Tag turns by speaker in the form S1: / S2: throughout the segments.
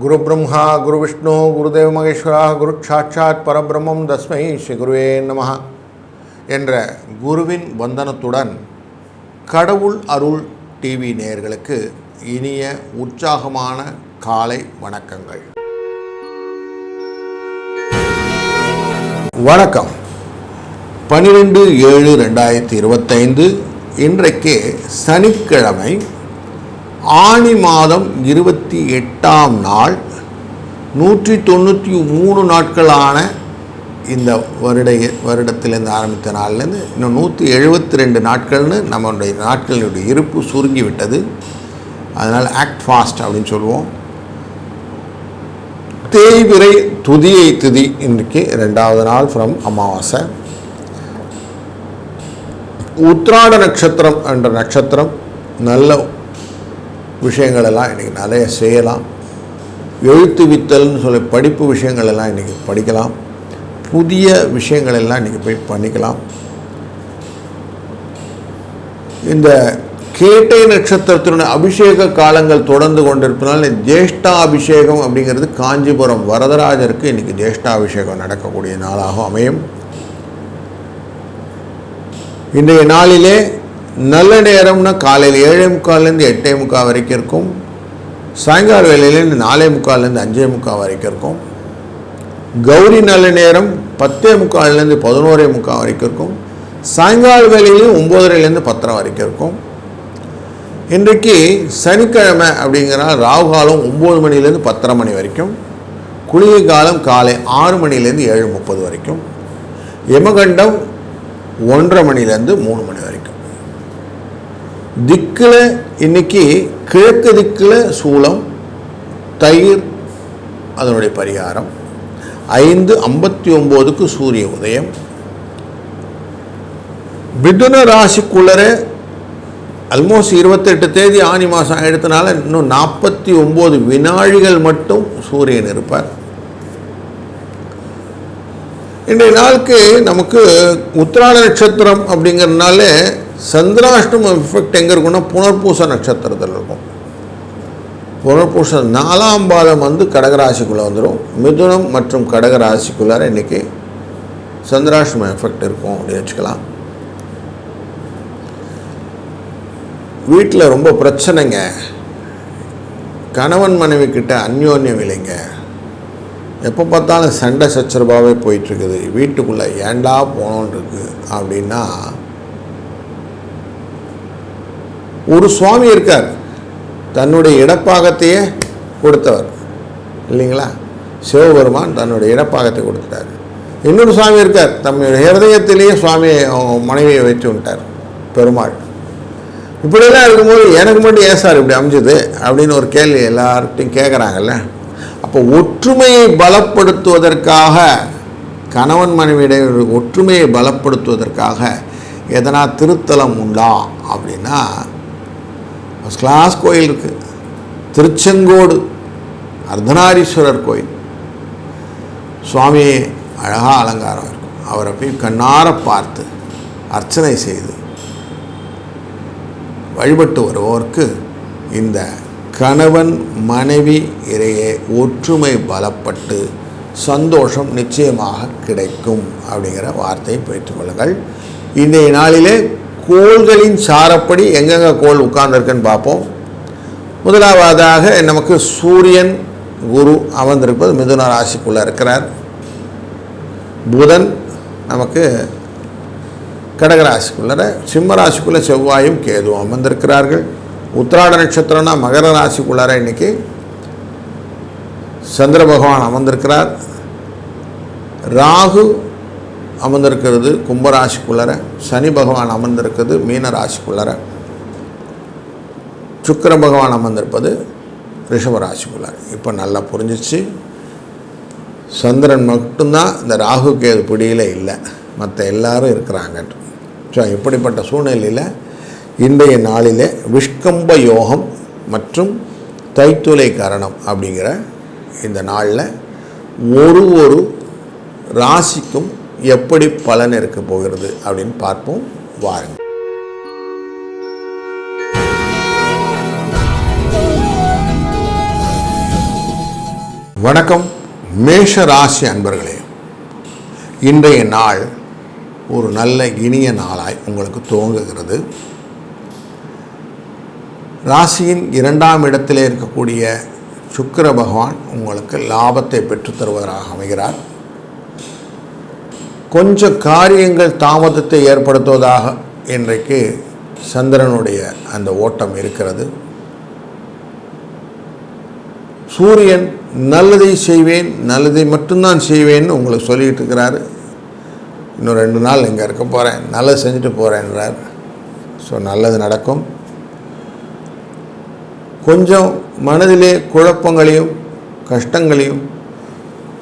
S1: குரு பிரம்மா குரு விஷ்ணு குருதேவ மகேஸ்வரா குரு சாட்சாத் பரபிரம்மம் தஸ்மை ஸ்ரீ குருவே நமஹ என்ற குருவின் வந்தனத்துடன் கடவுள் அருள் டிவி நேயர்களுக்கு இனிய உற்சாகமான காலை வணக்கங்கள். வணக்கம். பன்னிரெண்டு ஏழு ரெண்டாயிரத்தி இருபத்தைந்து இன்றைக்கு சனிக்கிழமை ஆணி மாதம் இருபத்தி எட்டாம் நாள் நூற்றி தொண்ணூற்றி மூணு நாட்களான இந்த வருட வருடத்திலேருந்து ஆரம்பித்த நாள்லேருந்து இன்னும் நூற்றி எழுபத்தி ரெண்டு நாட்கள்னு நம்மளுடைய நாட்களுடைய இருப்பு சுருங்கி விட்டது அதனால் ஆக்ட் ஃபாஸ்ட் அப்படின்னு சொல்லுவோம். தேய்விரை துதியை துதி இன்றைக்கு ரெண்டாவது நாள் ஃப்ரம் அமாவாசை. உத்ராட நட்சத்திரம் என்ற நட்சத்திரம் நல்ல விஷயங்களெல்லாம் இன்றைக்கி நிறைய செய்யலாம். எழுத்து வித்தல்னு சொல்லி படிப்பு விஷயங்களெல்லாம் இன்றைக்கி படிக்கலாம். புதிய விஷயங்களெல்லாம் இன்றைக்கி போய் பண்ணிக்கலாம். இந்த கேட்டை நட்சத்திரத்தினுடைய அபிஷேக காலங்கள் தொடர்ந்து கொண்டிருப்பதனால ஜேஷ்டா அபிஷேகம் அப்படிங்கிறது காஞ்சிபுரம் வரதராஜருக்கு இன்றைக்கி ஜேஷ்டாபிஷேகம் நடக்கக்கூடிய நாளாக அமையும். இன்றைய நாளிலே நல்ல நேரம்னா காலையில் ஏழே முக்கால்லேருந்து எட்டே முக்கால் வரைக்கும் இருக்கும். சாயங்கால வேலையிலேருந்து நாலே முக்கால்லேருந்து அஞ்சே முக்கால் வரைக்கும் இருக்கும். கௌரி நல்ல நேரம் பத்தே முக்கால்லேருந்து பதினோரே முக்கால் வரைக்கும் இருக்கும். சாயங்கால வேலையிலையும் ஒம்போதரைலேருந்து பத்தரை வரைக்கும் இருக்கும். இன்றைக்கு சனிக்கிழமை அப்படிங்கிறனால ராகு காலம் ஒம்பது மணிலேருந்து பத்தரை மணி வரைக்கும். குளிகை காலம் காலை ஆறு மணிலேருந்து ஏழு முப்பது வரைக்கும். யமகண்டம் ஒன்றரை மணிலேருந்து மூணு மணி வரைக்கும். திக்கில் இன்னைக்கு கிழக்கு திக்கில் சூளம் தயிர் அதனுடைய பரிகாரம். ஐந்து ஐம்பத்தி ஒம்போதுக்கு சூரிய உதயம். மிதுன ராசிக்குள்ளர அல்மோஸ்ட் இருபத்தெட்டு தேதி ஆனி மாதம் எடுத்தனால இன்னும் நாற்பத்தி ஒம்பது வினாழிகள் மட்டும் சூரியன் இருப்பார். இன்றைய நாளுக்கு நமக்கு உத்திராட நட்சத்திரம் அப்படிங்கிறதுனால சந்திராஷ்டம எஃபெக்ட் எங்கே இருக்குன்னா புனர்பூச நட்சத்திரத்தில் இருக்கும். புனர்பூச நாலாம் பாதம் வந்து கடகராசிக்குள்ளே வந்துடும் மிதுனம் மற்றும் கடகராசிக்குள்ளார இன்றைக்கி சந்திராஷ்டம எஃபெக்ட் இருக்கும் அப்படின்னு வச்சுக்கலாம். வீட்டில் ரொம்ப பிரச்சனைங்க. கணவன் மனைவி கிட்ட அந்யோன்யம் இல்லைங்க. எப்போ பார்த்தாலும் சண்டை சச்சரவாகவே போயிட்டுருக்குது வீட்டுக்குள்ளே ஏண்டா போனோன்னு இருக்குது அப்படின்னா ஒரு சுவாமி இருக்கார். தன்னுடைய இடப்பாகத்தையே கொடுத்தவர். இல்லைங்களா? சிவபெருமான் தன்னுடைய இடப்பாகத்தை கொடுத்துட்டார். இன்னொரு சுவாமி இருக்கார். தம்முடைய ஹிரதயத்திலேயே சுவாமியை மனைவியை வச்சு விட்டார். பெருமாள். இப்படியெல்லாம் இருக்கும்போது எனக்கு மட்டும் ஏன் சார் இப்படி அமைஞ்சது? அப்படின்னு ஒரு கேள்வி எல்லார்கிட்டையும் கேட்குறாங்கல்ல அப்போ ஒற்றுமையை பலப்படுத்துவதற்காக கணவன் மனைவியிடையே ஒற்றுமையை பலப்படுத்துவதற்காக எதனா திருத்தலம் உண்டா? அப்படின்னா ஃபஸ்ட் கிளாஸ் கோயில் இருக்குது திருச்செங்கோடு அர்த்தநாரீஸ்வரர் கோயில். சுவாமி அழகாக அலங்காரம் இருக்கும். அவரை போய் கண்ணார பார்த்து அர்ச்சனை செய்து வழிபட்டு வருவோருக்கு இந்த கணவன் மனைவி இடையே ஒற்றுமை பலப்பட்டு சந்தோஷம் நிச்சயமாக கிடைக்கும் அப்படிங்கிற வார்த்தையை பெற்றுக்கொள்ளுங்கள் இன்றைய நாளிலே கோள்களின் சாரப்படி எங்கெங்கே கோள் உட்கார்ந்துருக்குன்னு பார்ப்போம். முதலாவதாக நமக்கு சூரியன் குரு அமர்ந்திருப்பது மிதுன ராசிக்குள்ளே இருக்கிறார். புதன் நமக்கு கடகராசிக்குள்ளர சிம்ம ராசிக்குள்ளே செவ்வாயும் கேதுவும் அமர்ந்திருக்கிறார்கள். உத்திராட நட்சத்திரம்னா மகர ராசிக்குள்ளார இன்றைக்கி சந்திர பகவான் அமர்ந்திருக்கிறார். ராகு அமர்ந்திருக்கிறது கும்பராசிக்குள்ளர சனி பகவான் அமர்ந்திருக்கிறது மீன ராசிக்குள்ளர சுக்கர பகவான் அமர்ந்திருப்பது ரிஷபராசிக்குள்ளார. இப்போ நல்லா புரிஞ்சிச்சு. சந்திரன் மட்டும்தான் இந்த ராகு கேது பிடியில் இல்லை. மற்ற எல்லாரும் இருக்கிறாங்க. ஸோ இப்படிப்பட்ட சூழ்நிலையில் இன்றைய நாளிலே விஷ்கம்ப யோகம் மற்றும் தைத்துளை கரணம் அப்படிங்கிற இந்த நாளில் ஒரு ஒரு ராசிக்கும் எப்படி பலன் இருக்க போகிறது அப்படின்னு பார்ப்போம். வாருங்கள். வணக்கம். மேஷ ராசி அன்பர்களே இன்றைய நாள் ஒரு நல்ல இனிய நாளாய் உங்களுக்கு துவங்குகிறது. ராசியின் இரண்டாம் இடத்திலே இருக்கக்கூடிய சுக்கர பகவான் உங்களுக்கு லாபத்தை பெற்றுத் தருவதாக அமைகிறார். கொஞ்சம் காரியங்கள் தாமதத்தை ஏற்படுத்துவதாக இன்றைக்கு சந்திரனுடைய அந்த ஓட்டம் இருக்கிறது. சூரியன் நல்லதை செய்வேன் நல்லதை மட்டும்தான் செய்வேன்னு உங்களுக்கு சொல்லிகிட்டு இருக்கிறாரு. இன்னும் ரெண்டு நாள் இங்கே இருக்க போகிறேன் நல்லது செஞ்சுட்டு போகிறேன்றார் ஸோ நல்லது நடக்கும். கொஞ்சம் மனதிலே குழப்பங்களையும் கஷ்டங்களையும்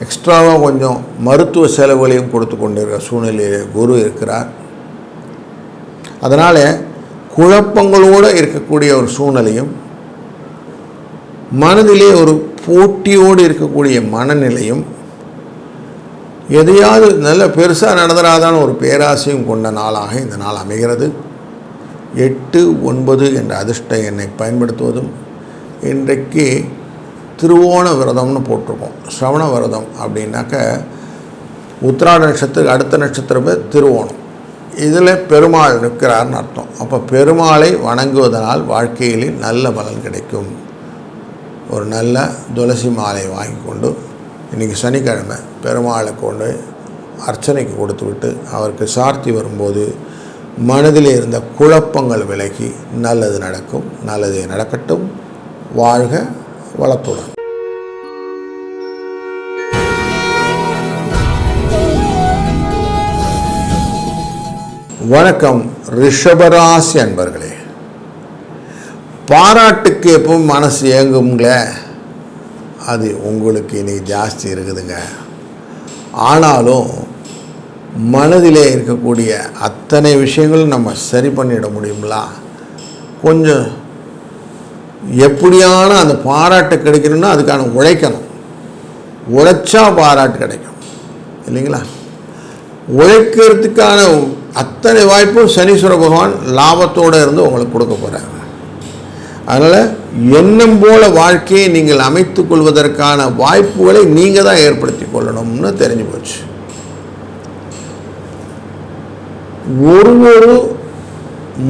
S1: எக்ஸ்ட்ராவாக கொஞ்சம் மருத்துவ செலவுகளையும் கொடுத்து கொண்டிருக்கிற சூழ்நிலையில் குரு இருக்கிறார். அதனால் குழப்பங்களோடு இருக்கக்கூடிய ஒரு சூழ்நிலையும் மனதிலே ஒரு போட்டியோடு இருக்கக்கூடிய மனநிலையும் எதையாவது நல்ல பெருசாக நடந்துடாதான ஒரு பேராசையும் கொண்ட நாளாக இந்த நாள் அமைகிறது. எட்டு ஒன்பது என்ற அதிர்ஷ்ட எண்ணை பயன்படுத்துவதும் இன்றைக்கு திருவோண விரதம்னு போட்டிருக்கோம். சிரவண விரதம் அப்படின்னாக்க உத்திராட நட்சத்திரம் அடுத்த நட்சத்திரம் பேர் திருவோணம். இதில் பெருமாள் இருக்கிறார்னு அர்த்தம். அப்போ பெருமாளை வணங்குவதனால் வாழ்க்கையிலே நல்ல பலன் கிடைக்கும். ஒரு நல்ல துளசி மாலை வாங்கி கொண்டு இன்றைக்கி சனிக்கிழமை பெருமாளை கொண்டு அர்ச்சனைக்கு கொடுத்து விட்டு அவருக்கு சார்த்தி வரும்போது மனதில் இருந்த குழப்பங்கள் விலகி நல்லது நடக்கும். நல்லது நடக்கட்டும். வாழ்க வளத்துடன் வணக்கம் ரிஷபராசி அன்பர்களே. பாராட்டுக்கு எப்பவும் மனசு ஏங்குங்கள அது உங்களுக்கு இனி ஜாஸ்தி இருக்குதுங்க. ஆனாலும் மனதிலே இருக்கக்கூடிய அத்தனை விஷயங்களும் நம்ம சரி பண்ணிட முடியுங்களா கொஞ்சம் எப்படியான அந்த பாராட்டு கிடைக்கணும்னா அதுக்கான உழைக்கணும். உழைச்சா பாராட்டு கிடைக்கும். இல்லைங்களா? உழைக்கிறதுக்கான அத்தனை வாய்ப்பும் சனீஸ்வர பகவான் லாபத்தோடு இருந்து உங்களுக்கு கொடுக்க போகிறாங்க அதனால் எண்ணம் போல வாழ்க்கையை நீங்கள் அமைத்து கொள்வதற்கான வாய்ப்புகளை நீங்கள் தான் ஏற்படுத்தி கொள்ளணும்னு தெரிஞ்சு போச்சு. ஒரு ஒரு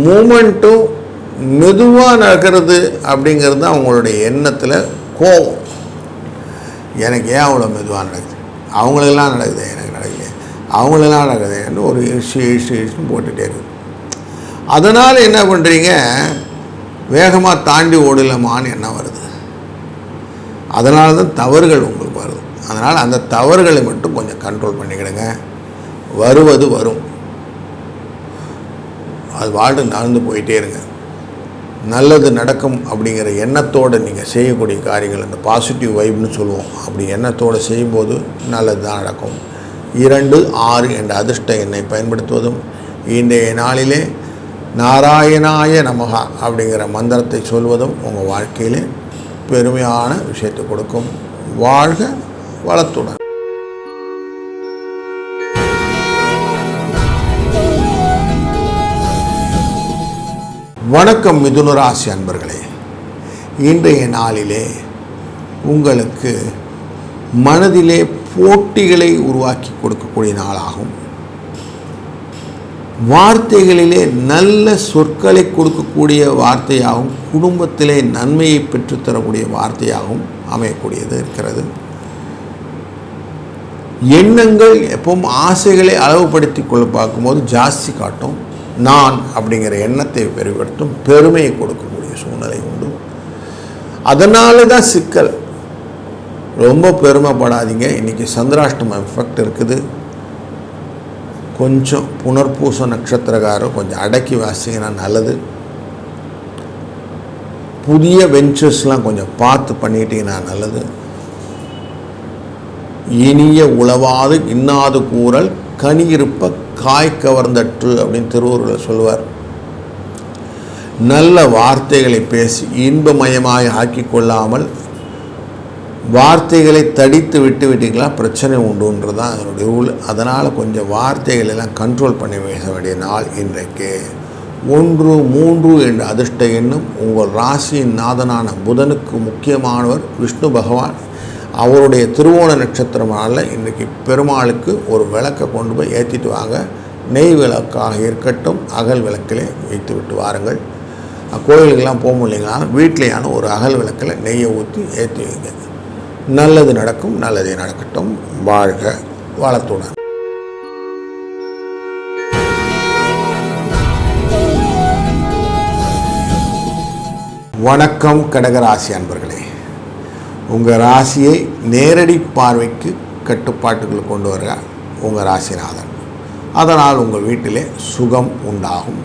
S1: மூமெண்ட்டும் மெதுவாக நடக்கிறது அப்படிங்கிறது தான் அவங்களுடைய எண்ணத்தில் கோபம் எனக்கு ஏன் அவ்வளோ மெதுவாக நடக்குது? அவங்களெல்லாம் நடக்குது? எனக்கு நடக்கல அவங்களெல்லாம் நடக்குதுன்னு ஒரு இஷ்யூ இஷ்யூ இஷ்யூ போட்டுகிட்டே இருக்குது அதனால் என்ன பண்ணுறீங்க வேகமாக தாண்டி ஓடலமான்னு என்ன வருது. அதனால தான் தவறுகள் உங்களுக்கு வருது. அதனால் அந்த தவறுகளை மட்டும் கொஞ்சம் கண்ட்ரோல் பண்ணிக்கிடுங்க. வருவது வரும். அது வாழ்ந்து நடந்து போயிட்டே இருங்க. நல்லது நடக்கும் அப்படிங்கிற எண்ணத்தோடு நீங்கள் செய்யக்கூடிய காரியங்கள் இந்த பாசிட்டிவ் வைப்னு சொல்லுவோம். அப்படி எண்ணத்தோடு செய்யும்போது நல்லது தான் நடக்கும். இரண்டு ஆறு என்ற அதிர்ஷ்ட எண்ணை பயன்படுத்துவதும் இன்றைய நாளிலே நாராயணாய நமகா அப்படிங்கிற மந்திரத்தை சொல்வதும் உங்கள் வாழ்க்கையிலே பெருமையான விஷயத்தை கொடுக்கும். வாழ்க வளத்துடன். வணக்கம் மிதுன ராசி அன்பர்களே. இன்றைய நாளிலே உங்களுக்கு மனதிலே போட்டிகளை உருவாக்கி கொடுக்கக்கூடிய நாளாகும். வார்த்தைகளிலே நல்ல சொற்களை கொடுக்கக்கூடிய வார்த்தையாகவும் குடும்பத்திலே நன்மையை பெற்றுத்தரக்கூடிய வார்த்தையாகவும் அமையக்கூடியது இருக்கிறது. எண்ணங்கள் எப்பவும் ஆசைகளை அளவுபடுத்தி கொள்ள பார்க்கும்போது ஜாஸ்தி காட்டும். நான் அப்படிங்கிற எண்ணத்தை பெருப்படுத்தும் பெருமையை கொடுக்கக்கூடிய சூழ்நிலை உண்டு. அதனால தான் சிக்கல். ரொம்ப பெருமைப்படாதீங்க. இன்றைக்கி சந்திராஷ்டம எஃபெக்ட் இருக்குது. கொஞ்சம் புனர்பூச நட்சத்திரக்காரர் கொஞ்சம் அடக்கி வாசிங்கன்னா நல்லது. புதிய வெஞ்சர்ஸ்லாம் கொஞ்சம் பார்த்து பண்ணிட்டீங்கன்னா நல்லது. இனிய உளவாது இன்னாது கூறல் கனி இருப்ப காய் கவர்ந்தற்று அப்படின்னு திருவூரில் சொல்லுவார். நல்ல வார்த்தைகளை பேசி இன்பமயமாய் ஆக்கி கொள்ளாமல் வார்த்தைகளை தடித்து விட்டு விட்டீங்களா பிரச்சனை உண்டுன்றது தான் அதனுடைய ரூல் அதனால் கொஞ்சம் வார்த்தைகள் எல்லாம் கண்ட்ரோல் பண்ணி பேச வேண்டிய நாள் இன்றைக்கு. ஒன்று மூன்று என்ற அதிர்ஷ்ட எண்ணும் உங்கள் ராசியின் நாதனான புதனுக்கு முக்கியமானவர் விஷ்ணு பகவான். அவருடைய திருவோண நட்சத்திரமால இன்றைக்கி பெருமாளுக்கு ஒரு விளக்கை கொண்டு போய் ஏற்றிட்டு வாங்க. நெய் விளக்காக இருக்கட்டும் அகல் விளக்கிலே வைத்து விட்டு வாருங்கள். கோயிலுக்கெல்லாம் போக முடியலைங்களாலும் வீட்லேயான ஒரு அகல் விளக்கில் நெய்யை ஊற்றி ஏற்றி வைங்க. நல்லது நடக்கும் நல்லதே நடக்கட்டும். வாழ்க வளத்துடன். வணக்கம் கடகராசி அன்பர்களே. உங்கள் ராசியை நேரடி பார்வைக்கு கட்டுப்பாட்டுக்குள் கொண்டு வருக உங்கள் ராசிநாதன். அதனால் உங்கள் வீட்டிலே சுகம் உண்டாகும்.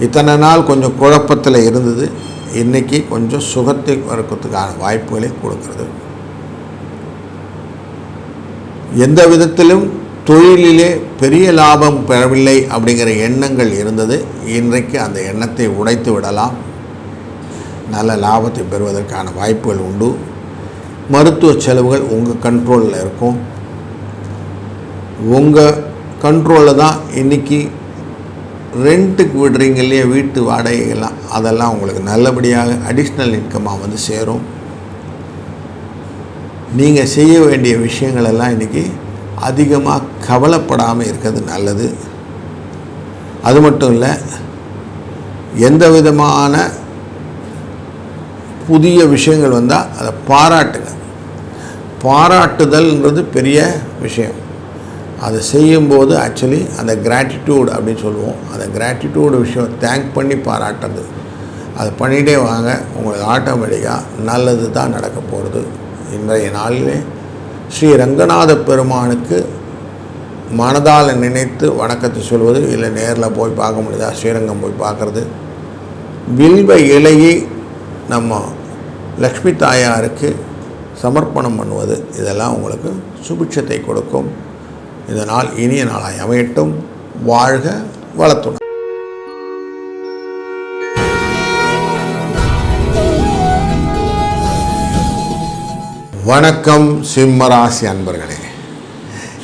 S1: இத்தனை நாள் கொஞ்சம் குழப்பத்தில் இருந்தது. இன்றைக்கி கொஞ்சம் சுகத்தை வறுக்கிறதுக்கான வாய்ப்புகளை கொடுக்கிறது. எந்த விதத்திலும் தொழிலிலே பெரிய லாபம் பெறவில்லை அப்படிங்கிற எண்ணங்கள் இருந்தது. இன்றைக்கு அந்த எண்ணத்தை உடைத்து விடலாம். நல்ல லாபத்தை பெறுவதற்கான வாய்ப்புகள் உண்டு. மருத்துவ செலவுகள் உங்கள் கண்ட்ரோலில் இருக்கும். உங்கள் கண்ட்ரோலில் தான் இன்றைக்கி ரெண்ட்டுக்கு விடுறீங்க இல்லையா வீட்டு வாடகைகள்லாம் அதெல்லாம் உங்களுக்கு நல்லபடியாக அடிஷ்னல் இன்கமாக வந்து சேரும். நீங்கள் செய்ய வேண்டிய விஷயங்களெல்லாம் இன்றைக்கி அதிகமாக கவலைப்படாமல் இருக்கிறது நல்லது. அது மட்டும் இல்லை எந்த விதமான புதிய விஷயங்கள் வந்தால் அதை பாராட்டுங்க. பாராட்டுதல்ன்றது பெரிய விஷயம். அதை செய்யும்போது ஆக்சுவலி அந்த கிராட்டிடியூட் அப்படின்னு சொல்லுவோம். அந்த கிராட்டிடியூடு விஷயம் தேங்க் பண்ணி பாராட்டுறது. அதை பண்ணிகிட்டே வாங்க. உங்களுக்கு ஆட்டோமேட்டிக்காக நல்லது தான் நடக்க போகிறது இன்றைய நாளிலே ஸ்ரீ ரங்கநாத பெருமானுக்கு மனதால் நினைத்து வணக்கத்தை சொல்வது இல்லை நேரில் போய் பார்க்க முடியுதா? ஸ்ரீரங்கம் போய் பார்க்குறது. வில்வ இலையை நம்ம லக்ஷ்மி தாயாருக்கு சமர்ப்பணம் பண்ணுவது இதெல்லாம் உங்களுக்கு சுபிட்சத்தை கொடுக்கும். இதனால் இனிய நாளாய் அமையட்டும். வாழ்க வளத்துடன். வணக்கம் சிம்மராசி அன்பர்களே.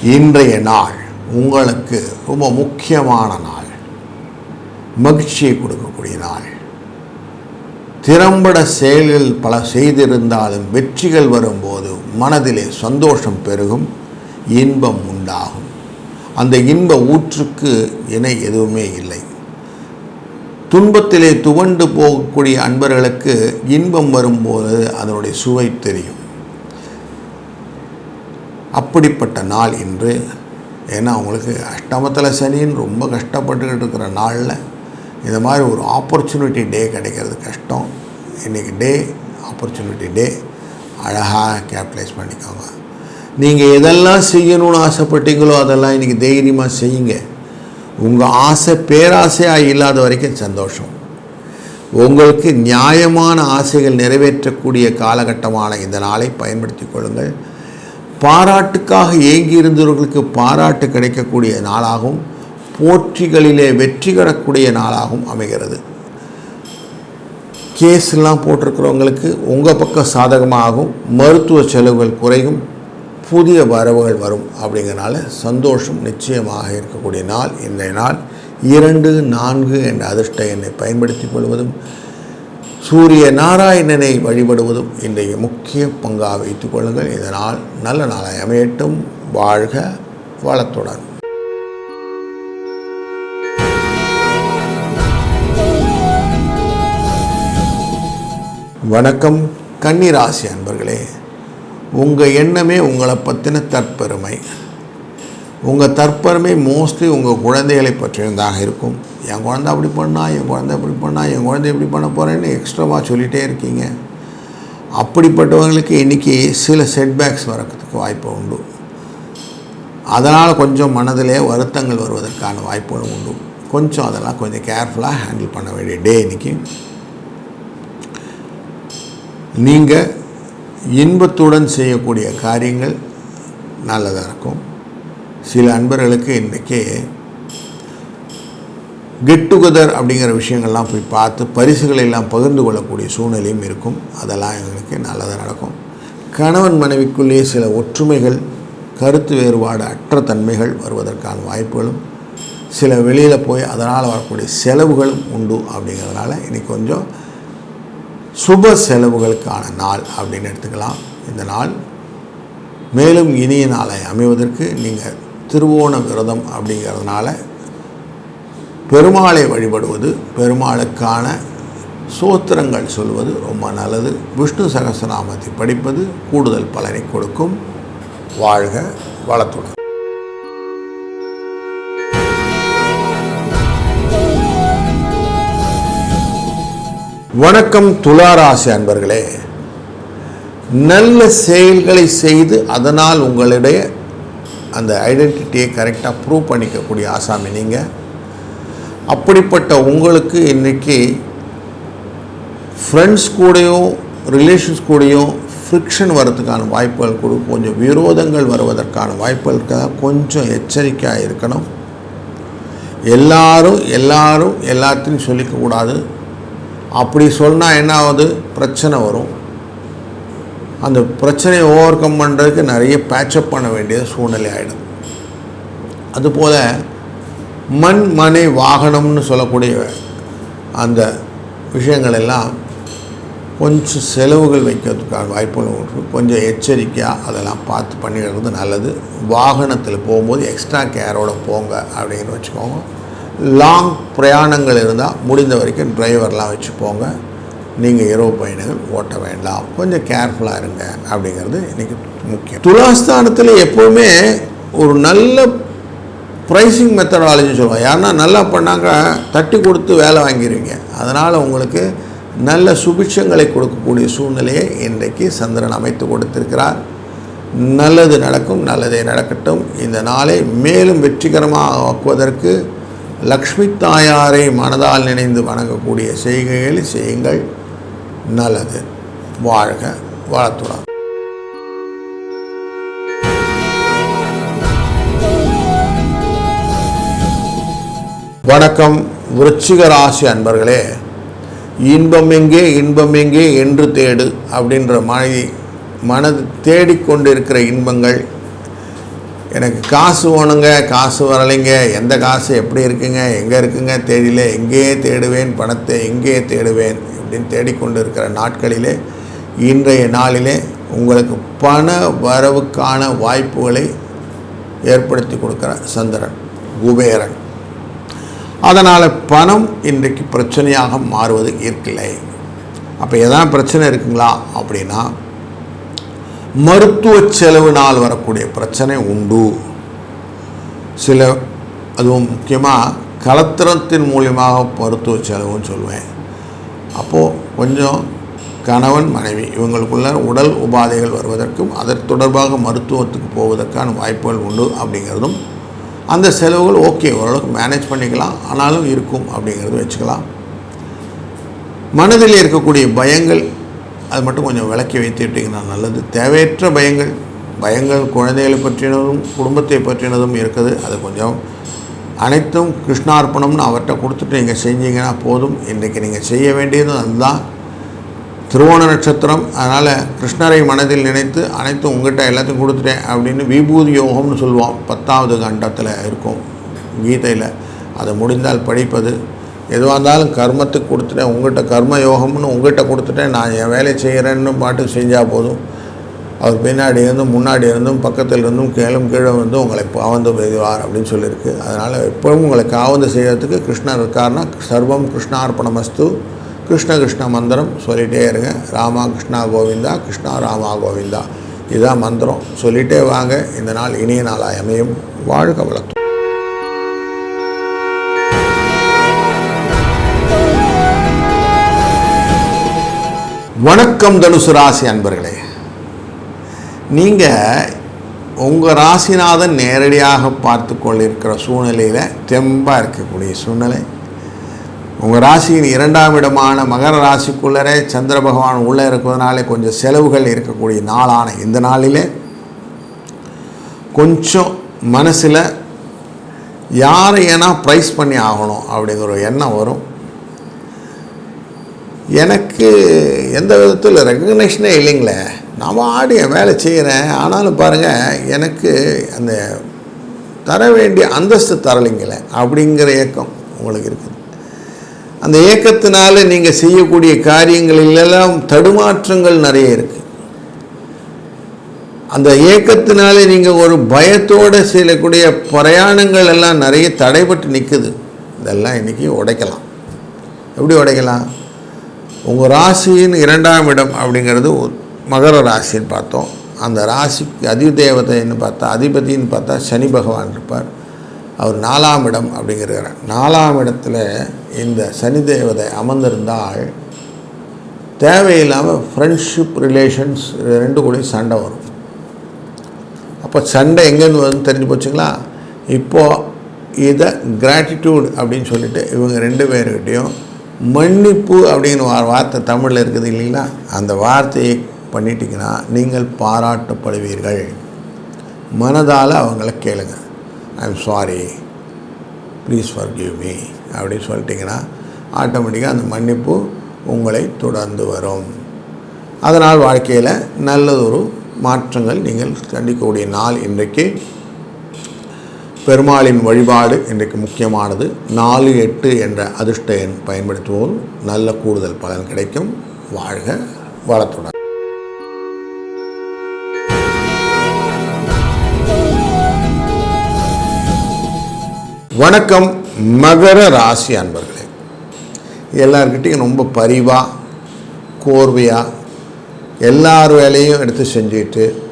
S1: இன்றைய நாள் உங்களுக்கு ரொம்ப முக்கியமான நாள். மகிழ்ச்சியை கொடுக்கக்கூடிய நாள். திறம்பட செயல்கள் பல செய்திருந்தாலும் வெற்றிகள் வரும்போது மனதிலே சந்தோஷம் பெருகும் இன்பம் உண்டாகும். அந்த இன்ப ஊற்றுக்கு இணை எதுவுமே இல்லை. துன்பத்திலே துவண்டு போகக்கூடிய அன்பர்களுக்கு இன்பம் வரும்போது அதனுடைய சுவை தெரியும். அப்படிப்பட்ட நாள் இன்று ஏன்னா அவங்களுக்கு அஷ்டமத்தில் சனின்னு ரொம்ப கஷ்டப்பட்டுக்கிட்டு இருக்கிற நாளில் இந்த மாதிரி ஒரு ஆப்பர்ச்சுனிட்டி டே கிடைக்கிறது கஷ்டம். இன்றைக்கி டே ஆப்பர்ச்சுனிட்டி டே அழகாக கேபிட்டலைஸ் பண்ணிக்கோங்க. நீங்கள் எதெல்லாம் செய்யணும்னு ஆசைப்பட்டீங்களோ அதெல்லாம் இன்றைக்கி தைரியமாக செய்யுங்க. உங்கள் ஆசை பேராசையாக இல்லாத வரைக்கும் சந்தோஷம். உங்களுக்கு நியாயமான ஆசைகள் நிறைவேற்றக்கூடிய காலகட்டமான இந்த நாளை பயன்படுத்தி கொள்ளுங்கள். பாராட்டுக்காக ஏங்கி இருந்தவர்களுக்கு பாராட்டு கிடைக்கக்கூடிய நாளாகவும் போற்றிகளிலே வெற்றி பெறக்கூடிய நாளாகவும் அமைகிறது. கேஸ்லாம் போட்டிருக்கிறவங்களுக்கு உங்கள் பக்கம் சாதகமாகும் மருத்துவ செலவுகள் குறையும் புதிய வரவுகள் வரும் அப்படிங்கிறனால சந்தோஷம் நிச்சயமாக இருக்கக்கூடிய நாள். இன்றைய நாள் இரண்டு நான்கு என்ற அதிர்ஷ்ட எண்ணை பயன்படுத்திக் கொள்வதும் சூரிய நாராயணனை வழிபடுவதும் இன்றைய முக்கிய பங்காக வைத்துக் கொள்ளுங்கள். இதனால் நல்ல நாளை அமையட்டும். வாழ்க வளத்துடன். வணக்கம் கன்னிராசி அன்பர்களே. உங்கள் எண்ணமே உங்களை பற்றின தற்பெருமை. உங்கள் தற்பெருமை மோஸ்ட்லி உங்கள் குழந்தைகளை பற்றியதாக இருக்கும். என் குழந்தை அப்படி பண்ணா என் குழந்தை இப்படி பண்ணா என் குழந்தை இப்படி பண்ண போகிறேன்னு எக்ஸ்ட்ராவாக சொல்லிகிட்டே இருக்கீங்க. அப்படிப்பட்டவங்களுக்கு இன்றைக்கி சில செட்பேக்ஸ் வரத்துக்கு வாய்ப்பு உண்டு. அதனால் கொஞ்சம் மனதிலே வருத்தங்கள் வருவதற்கான வாய்ப்புகள் உண்டு. கொஞ்சம் அதெல்லாம் கொஞ்சம் கேர்ஃபுல்லாக ஹேண்டில் பண்ண வேண்டிய டே இன்றைக்கி நீங்கள் இன்பத்துடன் செய்யக்கூடிய காரியங்கள் நல்லதாக இருக்கும். சில அன்பர்களுக்கு இன்றைக்கி கெட் டுகெதர் அப்படிங்கிற விஷயங்கள்லாம் போய் பார்த்து பரிசுகளை எல்லாம் பகிர்ந்து கொள்ளக்கூடிய சூழ்நிலையும் இருக்கும். அதெல்லாம் எங்களுக்கு நல்லதாக நடக்கும். கணவன் மனைவிக்குள்ளேயே சில ஒற்றுமைகள் கருத்து வேறுபாடு அற்ற தன்மைகள் வருவதற்கான வாய்ப்புகளும் சில வெளியில் போய் அதனால் வரக்கூடிய செலவுகளும் உண்டு அப்படிங்கிறதுனால இன்றைக்கி கொஞ்சம் சுப செலவுகளுக்கான நாள் அப்படின்னு எடுத்துக்கலாம். இந்த நாள் மேலும் இனிய நாளை அமைவதற்கு நீங்கள் திருவோண விரதம் அப்படிங்கிறதுனால பெருமாளை வழிபடுவது பெருமாளுக்கான சோத்திரங்கள் சொல்வது ரொம்ப நல்லது. விஷ்ணு சகசநாமத்தை படிப்பது கூடுதல் பலனை கொடுக்கும். வாழ்க வளத்துடன். வணக்கம் துளாராசி அன்பர்களே. நல்ல செயல்களை செய்து அதனால் உங்களுடைய அந்த ஐடென்டிட்டியை கரெக்டாக ப்ரூவ் பண்ணிக்கக்கூடிய ஆசாமி நீங்கள் அப்படிப்பட்ட உங்களுக்கு இன்றைக்கி ஃப்ரெண்ட்ஸ் கூடயும் ரிலேஷன்ஸ் கூடயும் ஃப்ரிக்ஷன் வர்றதுக்கான வாய்ப்புகள் கொடுக்கும் கொஞ்சம் விரோதங்கள் வருவதற்கான வாய்ப்புகள் இருக்காக கொஞ்சம் எச்சரிக்கையாக இருக்கணும். எல்லாரும் எல்லாரும் எல்லாத்தையும் சொல்லிக்கக்கூடாது அப்படி சொன்னால் என்ன ஆகுது? பிரச்சனை வரும். அந்த பிரச்சனையை ஓவர் கம் பண்ணுறதுக்கு நிறைய பேச்சப் பண்ண வேண்டிய சூழ்நிலை ஆகிடும் அதுபோல் மண் மனை வாகனம்னு சொல்லக்கூடிய அந்த விஷயங்கள் எல்லாம் கொஞ்சம் செலவுகள் வைக்கிறதுக்கான வாய்ப்புகள் உண்டு. கொஞ்சம் எச்சரிக்கையாக அதெல்லாம் பார்த்து பண்ணிக்கிறது நல்லது. வாகனத்தில் போகும்போது எக்ஸ்ட்ரா கேரோட போங்க அப்படின்னு வச்சுக்கோங்க. லாங் பிரயாணங்கள் இருந்தால் முடிந்த வரைக்கும் டிரைவர்லாம் வச்சு போங்க. நீங்கள் இரவு பயணங்கள் ஓட்ட வேண்டாம். கொஞ்சம் கேர்ஃபுல்லாக இருங்க அப்படிங்கிறது இன்றைக்கி முக்கியம். துலாஸ்தானத்தில் எப்போவுமே ஒரு நல்ல ப்ரைஸிங் மெத்தடாலஜின்னு சொல்லுவோம் யாருன்னா நல்லா பண்ணாங்க தட்டி கொடுத்து வேலை வாங்கிடுவீங்க. அதனால் உங்களுக்கு நல்ல சுபிட்சங்களை கொடுக்கக்கூடிய சூழ்நிலையை இன்றைக்கு சந்திரன் அமைத்து கொடுத்திருக்கிறார். நல்லது நடக்கும் நல்லதே நடக்கட்டும். இந்த நாளை மேலும் வெற்றிகரமாக ஆக்குவதற்கு லக்ஷ்மி தாயாரை மனதால் நினைந்து வணங்கக்கூடிய செய்கைகளை செய்யுங்கள். நல்லது. வாழ்க வளத்துடன். வணக்கம் விருச்சிக ராசி அன்பர்களே. இன்பம் எங்கே இன்பம் எங்கே என்று தேடு அப்படின்ற மனை மனது தேடிக்கொண்டிருக்கிற இன்பங்கள் எனக்கு காசு வேணுங்க காசு வரலைங்க. எந்த காசு எப்படி இருக்குங்க எங்கே இருக்குங்க தேடியில எங்கேயே தேடுவேன் பணத்தை எங்கேயே தேடுவேன் இப்படின்னு தேடிக்கொண்டு இருக்கிற நாட்களிலே இன்றைய நாளிலே உங்களுக்கு பண வரவுக்கான வாய்ப்புகளை ஏற்படுத்தி கொடுக்குற சந்திரன் குபேரன். அதனால் பணம் இன்றைக்கு பிரச்சனையாக மாறுவது இருக்கில்லை அப்போ எதாவது பிரச்சனை இருக்குங்களா அப்படின்னா மருத்துவ செலவினால் வரக்கூடிய பிரச்சனை உண்டு. சில அதுவும் முக்கியமாக கலத்திரத்தின் மூலியமாக மருத்துவ செலவுன்னு சொல்லுவேன் அப்போது கொஞ்சம் கணவன் மனைவி இவங்களுக்குள்ள உடல் உபாதைகள் வருவதற்கும் அதற்கு தொடர்பாக மருத்துவத்துக்கு போவதற்கான வாய்ப்புகள் உண்டு அப்படிங்கிறதும் அந்த செலவுகள் ஓகே ஓரளவுக்கு மேனேஜ் பண்ணிக்கலாம் ஆனாலும் இருக்கும் அப்படிங்கிறது வச்சுக்கலாம். மனதில் இருக்கக்கூடிய பயங்கள் அது மட்டும் கொஞ்சம் விளக்கி வைத்துட்டிங்கன்னா நல்லது. தேவையற்ற பயங்கள் பயங்கள் குழந்தைகளை பற்றினதும் குடும்பத்தை பற்றினதும் இருக்குது. அது கொஞ்சம் அனைத்தும் கிருஷ்ணார்ப்பணம்னு அவர்கிட்ட கொடுத்துட்டு நீங்கள் செஞ்சீங்கன்னா போதும். இன்றைக்கி நீங்கள் செய்ய வேண்டியதும் அதுதான். திருவோண நட்சத்திரம் அதனால் கிருஷ்ணரை மனதில் நினைத்து அனைத்தும் உங்கள்கிட்ட எல்லாத்தையும் கொடுத்துட்டேன் அப்படின்னு விபூதி யோகம்னு சொல்லுவோம். பத்தாவது கண்டத்தில் இருக்கும் கீதையில். அதை முடிந்தால் படிப்பது எதுவாக இருந்தாலும் கர்மத்துக்கு கொடுத்துட்டேன் உங்கள்கிட்ட கர்ம யோகம்னு உங்கள்கிட்ட கொடுத்துட்டேன் நான் என் வேலையை செய்கிறேன்னு பாட்டு செஞ்சால் போதும். அவர் பின்னாடி இருந்தும் முன்னாடி இருந்தும் பக்கத்தில் இருந்தும் கேளும் கீழே வந்து உங்களை காவந்து பெய்வார் அப்படின்னு சொல்லியிருக்கு. அதனால் எப்பவும் உங்களை காவந்து செய்கிறதுக்கு கிருஷ்ணர் இருக்காருன்னா சர்வம் கிருஷ்ணார்ப்பணமஸ்து கிருஷ்ண கிருஷ்ண மந்திரம் சொல்லிகிட்டே இருங்க. ராமா கிருஷ்ணா கோவிந்தா கிருஷ்ணா ராமா கோவிந்தா. இதுதான் மந்திரம். சொல்லிகிட்டே வாங்க. இந்த நாள் இனிய நாளாக அமையும். வாழ்க வளர்த்து வணக்கம் தனுசு ராசி அன்பர்களே. நீங்கள் உங்கள் ராசிநாதன் நேரடியாக பார்த்து கொண்டிருக்கிற சூழ்நிலையில் தெம்பாக இருக்கக்கூடிய சூழ்நிலை. உங்கள் ராசியின் இரண்டாம் இடமான மகர ராசிக்குள்ளரே சந்திர பகவான் உள்ளே இருக்கிறதுனாலே கொஞ்சம் செலவுகள் இருக்கக்கூடிய நாளான இந்த நாளிலே கொஞ்சம் மனசில் யாரை ஏன்னா ப்ரைஸ் பண்ணி ஆகணும் அப்படிங்கிற ஒரு எண்ணம் வரும். எனக்கு எந்த விதத்தில் ரெக்கக்னேஷனே இல்லைங்களே. நான் ஆடி என் வேலை செய்கிறேன் ஆனாலும் பாருங்கள் எனக்கு அந்த தர வேண்டிய அந்தஸ்து தரலைங்களே அப்படிங்கிற இயக்கம் உங்களுக்கு இருக்குது. அந்த ஏக்கத்தினால நீங்கள் செய்யக்கூடிய காரியங்களிலெல்லாம் தடுமாற்றங்கள் நிறைய இருக்குது அந்த ஏக்கத்தினாலே நீங்கள் ஒரு பயத்தோடு செய்யக்கூடிய பிரயாணங்கள் எல்லாம் நிறைய தடைபட்டு நிற்குது இதெல்லாம் இன்றைக்கி உடைக்கலாம். எப்படி உடைக்கலாம்? உங்கள் ராசியின் இரண்டாம் இடம் அப்படிங்கிறது மகர ராசின்னு பார்த்தோம். அந்த ராசிக்கு அதிதேவதைன்னு பார்த்தா அதிபதின்னு பார்த்தா சனி பகவான் இருப்பார். அவர் நாலாம் இடம் அப்படிங்கிறார். நாலாம் இடத்துல இந்த சனி தேவதை அமர்ந்திருந்தால் தேவையில்லாமல் ஃப்ரெண்ட்ஷிப் ரிலேஷன்ஸ் ரெண்டு கூடயும் சண்டை வரும். அப்போ சண்டை எங்கேருந்து வருதுன்னு தெரிஞ்சு போச்சுங்களா? இப்போது இதை கிராட்டிடியூட் அப்படின்னு சொல்லிட்டு இவங்க ரெண்டு பேர்கிட்டையும் மன்னிப்பு அப்படின்னு வார்த்தை தமிழில் இருக்குது இல்லைங்களா? அந்த வார்த்தையை பண்ணிட்டீங்கன்னா நீங்கள் பாராட்டப்படுவீர்கள். மனதால் அவங்கள கேளுங்க. I'm sorry please forgive me அப்படின்னு சொல்லிட்டிங்கன்னா ஆட்டோமேட்டிக்காக அந்த மன்னிப்பு உங்களை தொடர்ந்து வரும். அதனால் வாழ்க்கையில் நல்லதொரு மாற்றங்கள் நீங்கள் கண்டிக்கக்கூடிய நாள் இன்றைக்கு. பெருமாளின் வழிபாடு இன்றைக்கு முக்கியமானது. நாலு எட்டு என்ற அதிர்ஷ்ட எண் பயன்படுத்துவோம் நல்ல கூடுதல் பலன் கிடைக்கும். வாழ்க வளத்துடன். வணக்கம் மகர ராசி அன்பர்களே. எல்லார்கிட்டையும் ரொம்ப பரிவாக கோர்வையாக எல்லார் வேலையும் எடுத்து செஞ்சுட்டு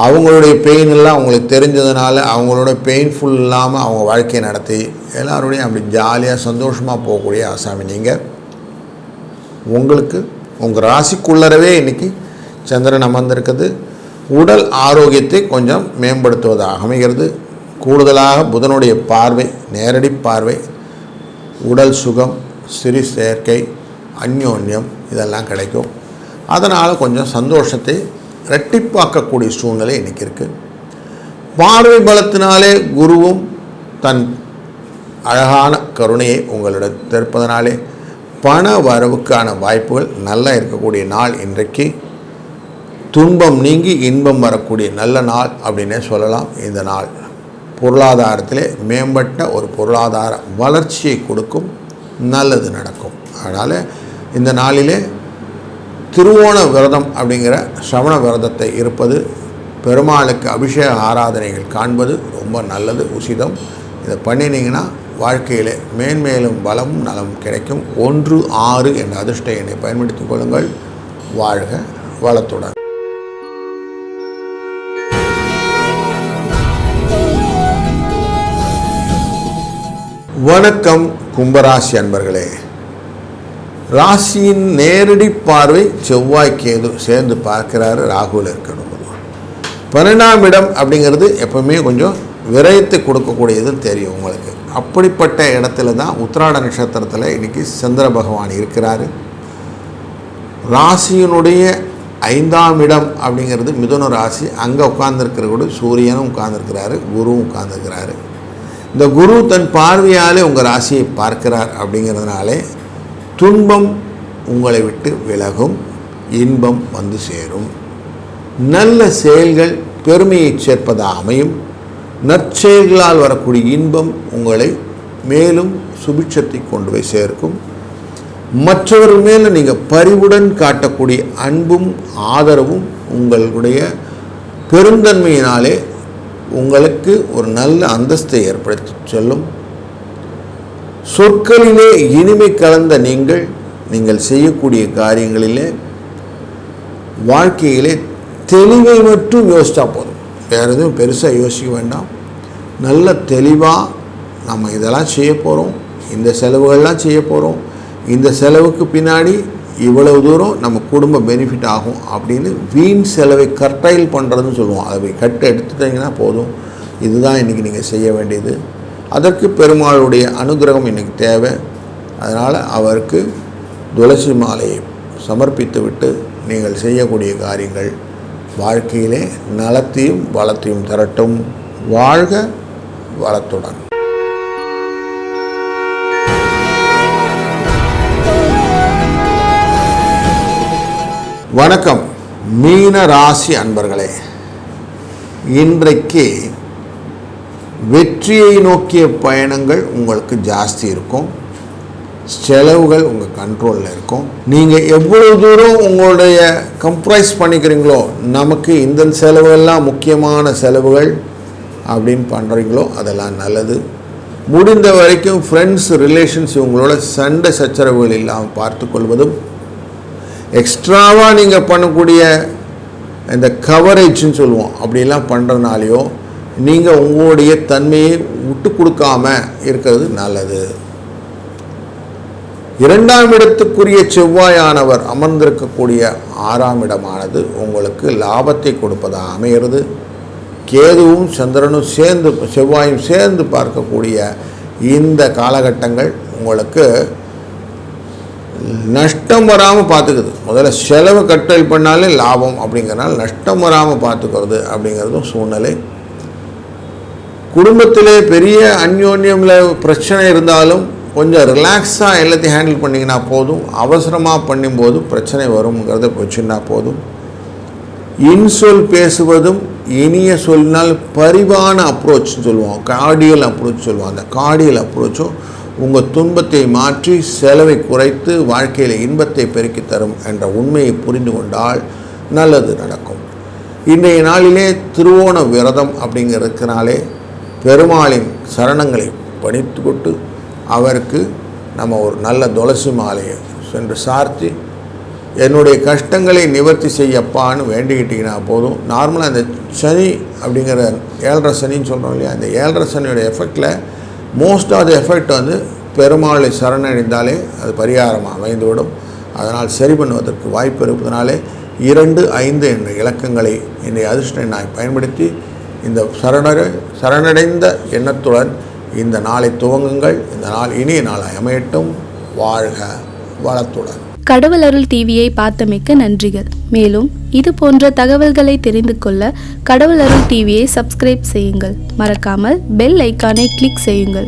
S1: அவங்களுடைய பெயின் எல்லாம் அவங்களுக்கு தெரிஞ்சதுனால அவங்களோட பெயின்ஃபுல் இல்லாமல் அவங்க வாழ்க்கையை நடத்தி எல்லாரோடையும் அப்படி ஜாலியாக சந்தோஷமாக போகக்கூடிய ஆசாமி நீங்கள் உங்களுக்கு உங்கள் ராசிக்குள்ளரவே இன்றைக்கி சந்திரன் அமர்ந்திருக்குது. உடல் ஆரோக்கியத்தை கொஞ்சம் மேம்படுத்துவதாக அமைகிறது கூடுதலாக புதனுடைய பார்வை நேரடி பார்வை உடல் சுகம் சிறு சேர்க்கை அந்யோன்யம் இதெல்லாம் கிடைக்கும். அதனால் கொஞ்சம் சந்தோஷத்தை ரெட்டிப்பாக்கக்கூடிய சூழ்நிலை இன்றைக்கி இருக்குது பார்வை பலத்தினாலே குருவும் தன் அழகான கருணையை உங்களிடம் திருப்பதனாலே பண வரவுக்கான வாய்ப்புகள் நல்லா இருக்கக்கூடிய நாள் இன்றைக்கு. துன்பம் நீங்கி இன்பம் வரக்கூடிய நல்ல நாள் அப்படின்னே சொல்லலாம். இந்த நாள் பொருளாதாரத்திலே மேம்பட்ட ஒரு பொருளாதார வளர்ச்சியை கொடுக்கும் நல்லது நடக்கும். அதனால் இந்த நாளிலே திருவோண விரதம் அப்படிங்கிற சிரவண விரதத்தை இருப்பது பெருமாளுக்கு அபிஷேக ஆராதனைகள் காண்பது ரொம்ப நல்லது உசிதம். இதை பண்ணினீங்கன்னா வாழ்க்கையில் மேன்மேலும் பலமும் நலம் கிடைக்கும். ஒன்று ஆறு என்ற அதிர்ஷ்ட எண்ணை பயன்படுத்திக் கொள்ளுங்கள். வாழ்க வளத்துடன். வணக்கம் கும்பராசி அன்பர்களே. ராசியின் நேரடி பார்வை செவ்வாய் கேது சேர்ந்து பார்க்கிறாரு ராகுவில் இருக்கணும். பன்னெண்டாம் இடம் அப்படிங்கிறது எப்பவுமே கொஞ்சம் விரயத்தை கொடுக்கக்கூடியதுன்னு தெரியும் உங்களுக்கு. அப்படிப்பட்ட இடத்துல தான் உத்திராட நட்சத்திரத்தில் இன்றைக்கி சந்திர பகவான் இருக்கிறாரு. ராசியினுடைய ஐந்தாம் இடம் அப்படிங்கிறது மிதுன ராசி. அங்கே உட்கார்ந்துருக்கிற கூட சூரியனும் உட்கார்ந்துருக்கிறாரு குருவும் உட்கார்ந்துருக்கிறாரு. இந்த குரு தன் பார்வையாலே உங்கள் ராசியை பார்க்கிறார் அப்படிங்கிறதுனாலே துன்பம் உங்களை விட்டு விலகும் இன்பம் வந்து சேரும். நல்ல செயல்கள் பெருமையை சேர்ப்பதாக அமையும். நற்செயல்களால் வரக்கூடிய இன்பம் உங்களை மேலும் சுபிட்சத்தை கொண்டு போய் சேர்க்கும். மற்றவர்கள் மேலே நீங்கள் பரிவுடன் காட்டக்கூடிய அன்பும் ஆதரவும் உங்களுடைய பெருந்தன்மையினாலே உங்களுக்கு ஒரு நல்ல அந்தஸ்தை ஏற்படுத்தி செல்லும். சொற்களிலே இனிமை கலந்த நீங்கள் நீங்கள் செய்யக்கூடிய காரியங்களிலே வாழ்க்கையிலே தெளிவை மட்டும் யோசித்தா போதும். வேறு எதுவும் பெருசாக யோசிக்க வேண்டாம். நல்ல தெளிவாக நம்ம இதெல்லாம் செய்ய போகிறோம் இந்த செலவுகள்லாம் செய்ய போகிறோம் இந்த செலவுக்கு பின்னாடி இவ்வளவு தூரம் நம்ம குடும்ப பெனிஃபிட் ஆகும் அப்படின்னு வீண் செலவை கர்டைல் பண்ணுறதுன்னு சொல்லுவோம். அதை கட்டு எடுத்துட்டிங்கன்னா போதும். இதுதான் இன்றைக்கி நீங்கள் செய்ய வேண்டியது. அதற்கு பெருமாளுடைய அனுகிரகம் எனக்கு தேவை. அதனால் அவருக்கு துளசி மாலையை சமர்ப்பித்து விட்டு நீங்கள் செய்யக்கூடிய காரியங்கள் வாழ்க்கையிலே நலத்தையும் வளத்தையும் தரட்டும். வாழ்க வளத்துடன். வணக்கம். மீன ராசி அன்பர்களே இன்றைக்கு வெற்றியை நோக்கிய பயணங்கள் உங்களுக்கு ஜாஸ்தி இருக்கும். செலவுகள் உங்கள் கண்ட்ரோலில் இருக்கும். நீங்கள் எவ்வளோ தூரம் உங்களுடைய கம்ப்ரைஸ் பண்ணிக்கிறீங்களோ நமக்கு இந்த செலவெல்லாம் முக்கியமான செலவுகள் அப்படின்னு பண்ணுறீங்களோ அதெல்லாம் நல்லது. முடிந்த வரைக்கும் ஃப்ரெண்ட்ஸ் ரிலேஷன்ஸ் இவங்களோட சண்டை சச்சரவுகள் இல்லாமல் பார்த்து கொள்வதும் எக்ஸ்ட்ராவாக நீங்கள் பண்ணக்கூடிய இந்த கவரேஜ்னு சொல்லுவோம். அப்படிலாம் பண்ணுறதுனாலையோ நீங்கள் உங்களுடைய தன்மையை விட்டு கொடுக்காம இருக்கிறது நல்லது. இரண்டாம் இடத்துக்குரிய செவ்வாயானவர் அமர்ந்திருக்கக்கூடிய ஆறாம் இடமானது உங்களுக்கு லாபத்தை கொடுப்பதாக அமைகிறது. கேதுவும் சந்திரனும் சேர்ந்து செவ்வாயும் சேர்ந்து பார்க்கக்கூடிய இந்த காலகட்டங்கள் உங்களுக்கு நஷ்டம் வராமல் பார்த்துக்குது. முதல்ல செலவு கட்டல் பண்ணாலே லாபம் அப்படிங்கிறனால நஷ்டம் வராமல் பார்த்துக்கிறது அப்படிங்கிறதும் சூழ்நிலை. குடும்பத்திலே பெரிய அந்யோன்யமில் பிரச்சனை இருந்தாலும் கொஞ்சம் ரிலாக்ஸாக எல்லாத்தையும் ஹேண்டில் பண்ணிங்கன்னா போதும். அவசரமாக பண்ணும்போது பிரச்சனை வருங்கிறத வச்சுன்னா போதும். இன்சொல் பேசுவதும் இனிய சொல்லினால் பரிவான அப்ரோச்னு சொல்லுவோம். கார்டியல் அப்ரோச் சொல்லுவோம். அந்த கார்டியல் அப்ரோச்சும் உங்கள் துன்பத்தை மாற்றி செலவை குறைத்து வாழ்க்கையில் இன்பத்தை பெருக்கி தரும் என்ற உண்மையை புரிந்து கொண்டால் நல்லது நடக்கும். இன்றைய நாளிலே திருவோண விரதம் அப்படிங்கிறதுனாலே பெருமாளின் சரணங்களை பணித்து கொண்டு அவருக்கு நம்ம ஒரு நல்ல துளசி மாலையை சென்று சார்த்தி என்னுடைய கஷ்டங்களை நிவர்த்தி செய்யப்பான்னு வேண்டிக்கிட்டிங்கன்னா போதும். நார்மலாக அந்த சனி அப்படிங்கிற ஏழரை சனின்னு சொல்கிறோம் இல்லையா? அந்த ஏழரை சனியோட எஃபெக்டில் மோஸ்ட் ஆஃப் த எஃபெக்ட் வந்து பெருமாளை சரணடைந்தாலே அது பரிகாரமாக அமைந்துவிடும். அதனால் சரி பண்ணுவதற்கு வாய்ப்பு இருப்பதனாலே இரண்டு ஐந்து என்ற இலக்கங்களை இன்றைய அதிர்ஷ்ட நான் பயன்படுத்தி இந்த சரணரு சரணடைந்த எண்ணத்துடன் இந்த நாளை துவங்குங்கள். இந்த நாள் இனிய நாளாக அமையட்டும். வாழ்க வளத்துடன்.
S2: கடவுள் அருள் டிவியை பார்த்தமைக்க நன்றிகள். மேலும் இது போன்ற தகவல்களை தெரிந்து கொள்ள கடவுள் அருள் டிவியை சப்ஸ்கிரைப் செய்யுங்கள். மறக்காமல் பெல் ஐக்கானை கிளிக் செய்யுங்கள்.